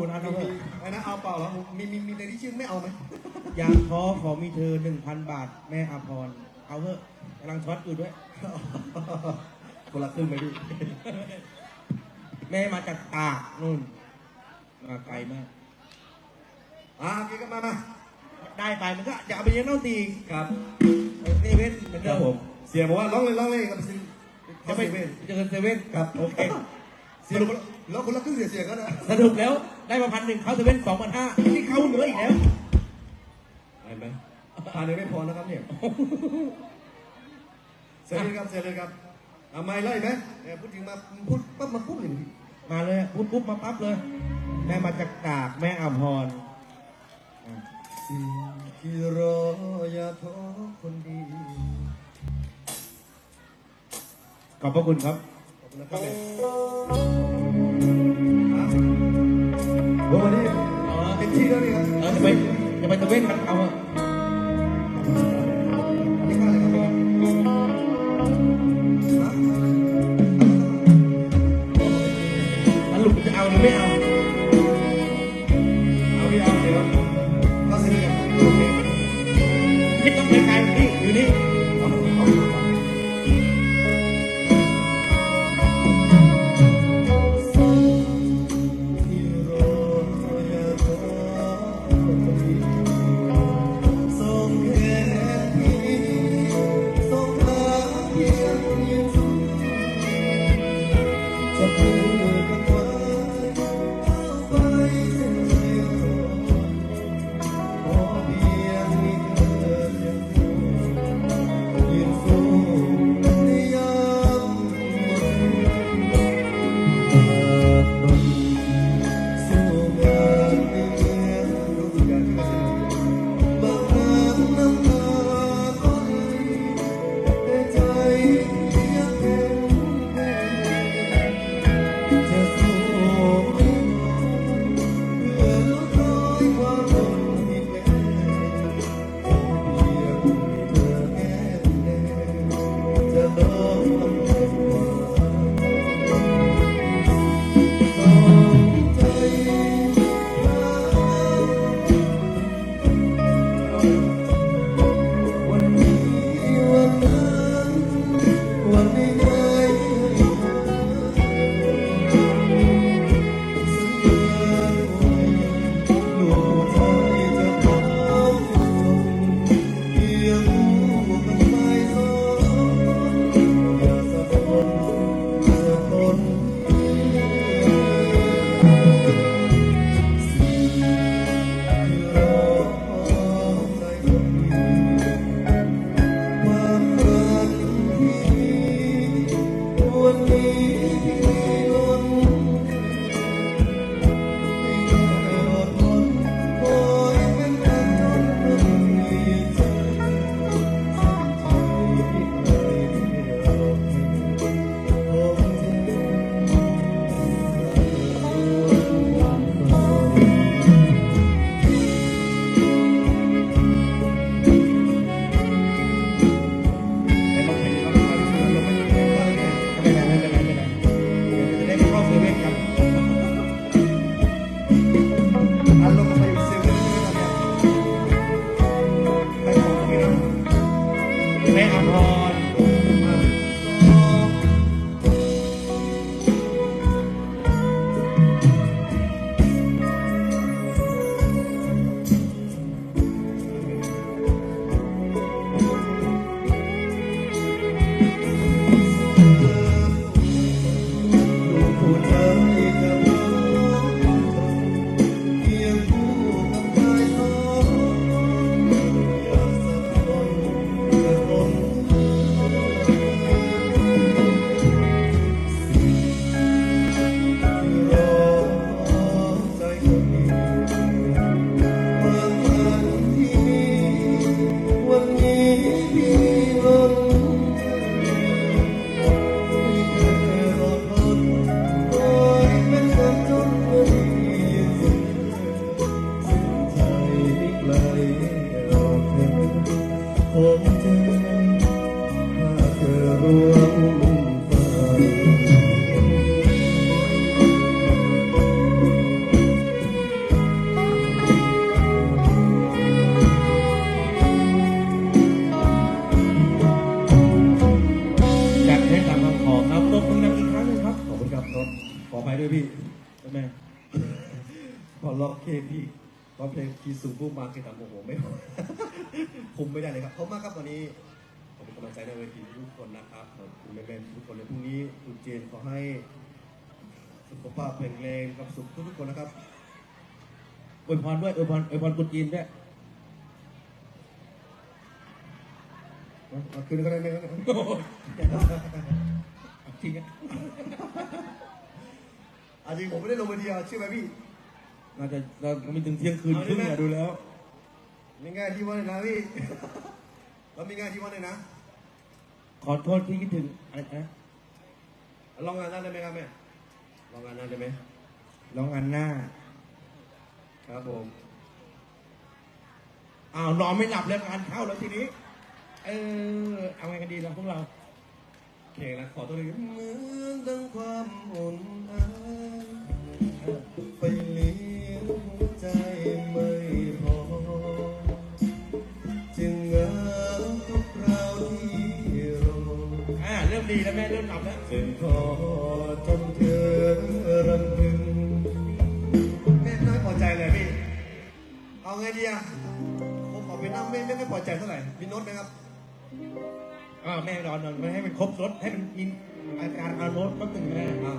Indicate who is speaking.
Speaker 1: อยู่นะ
Speaker 2: มี
Speaker 1: ครับ
Speaker 2: มีอะไรนะเอาเปล่าเหรอมีมีมีในที่ชื่อไม่เอาไหม
Speaker 1: อยากขอขอมีเธอหนึ่งพันบาทแม่อาพรเอาเถอะกำลังช็อตอยู่ด้วย
Speaker 2: คนละครึ่งไหมพี่
Speaker 1: แม่มาจากตากนู่น มาไกลมาก
Speaker 2: อ่าโอเคก็มามา
Speaker 1: ได้ไปมันก็จะเอาไปเลี้ยงน้องตี
Speaker 2: ครับ
Speaker 1: เซเว่นเหมือนเดิมผม
Speaker 2: เสียบอกว่าร้องเลยร้องเลยกับซิ
Speaker 1: จะไป
Speaker 2: เว่น
Speaker 1: เจอเซเว่น
Speaker 2: ครับ
Speaker 1: โอเค
Speaker 2: เสียบอกว่าแล้วคนละครึ่งเสียเสียก็นะ
Speaker 1: สรุปแล้วได้มาพันหนึ่งเข้าเซเว่นสองพันห้าที่เข้าเหลืออีกแล้ว
Speaker 2: เห็นไหมทานเลยไม่พอนะครับเนี่ยเสร็จเลยครับเสร็จเลยครับเอาไม่ไล่ไหมเนี่ยพูดถึงมาพูดปั๊บมาปุ๊บเลยพี่
Speaker 1: มาเลยปุ๊บปุ๊บมาปั๊บเลย แม่มาจากตากแม่อาพรอะ
Speaker 2: สิ่งที่รออย่าท้อคนดี
Speaker 1: ขอบพระคุณครับ
Speaker 2: ขอบคุณนะครับ
Speaker 1: จะไป จะ ของเธอถ้
Speaker 2: ร้ตามคำ
Speaker 1: ขอครับตบมือ
Speaker 2: ดังอีก
Speaker 1: ครั้งหนึครับ
Speaker 2: ขอบคุณครับรถขอไปด้วยพี่เจ้าแมขอรองเพลงพี่ร้องเพลงคีซูบูมาเกตังโมโหไม่พอ คุมไม่ได้เลยครับขอบคุณมากครับวันนี้ขอบคุณกำลังใจในเวทีทุกคนนะครับขอบคุณแม่ๆทุกคนในพรุ่งนี้คุณเจนขอให้สุขภาพแข็งแรงกับสุขทุกๆคนนะครับ
Speaker 1: อวยพรด้วยอวยพรอวยพรคุณจีนด้วย
Speaker 2: เอาคืนก็ได้ไหมครับ
Speaker 1: จริงอะ
Speaker 2: อาจริงผมไม่ได้ลงมาเดียวเชื่อไหมพี่
Speaker 1: น่าจะเราไมีถึงเที่ยงคืนครึ่งอะดูแล้ว
Speaker 2: มีง่ายที่ว่าเลยนะพี่แล้วมีง่ายที่ว่าเลยนะ
Speaker 1: ขอโทษที่คิดถึงอะไรนะ
Speaker 2: ลองงานนั้นได้ไหมครับแม่ลองงานนั้นได้ไหม
Speaker 1: ลองอันหน้า
Speaker 2: ครับผม
Speaker 1: อ้าวนอนไม่หลับแล้วงานเข้าแล้วทีนี้ เออเอาไงกันดีเราพวกเรา
Speaker 2: เพลงนะขอตัวหนึงเหมือนดังความอุ่นไอไปเลี้ยงหัวใจไม่พอ
Speaker 1: ดีแล้วแม่เริ่มหลับแล้ว
Speaker 2: เจ็บคอจนเธอรำพึงแม่ไม่พอใจเลยพี่ เอาไงดีอะผมขอไปนั่งไม่ไม่ไม่พอใจเท่าไหร่มีโน้ตไหมครับ
Speaker 1: อ่าแม่รอนอนไม่ให้มันครบรถให้มันมีอาการอารมณ์แป๊บหนึงแม่
Speaker 2: อ่า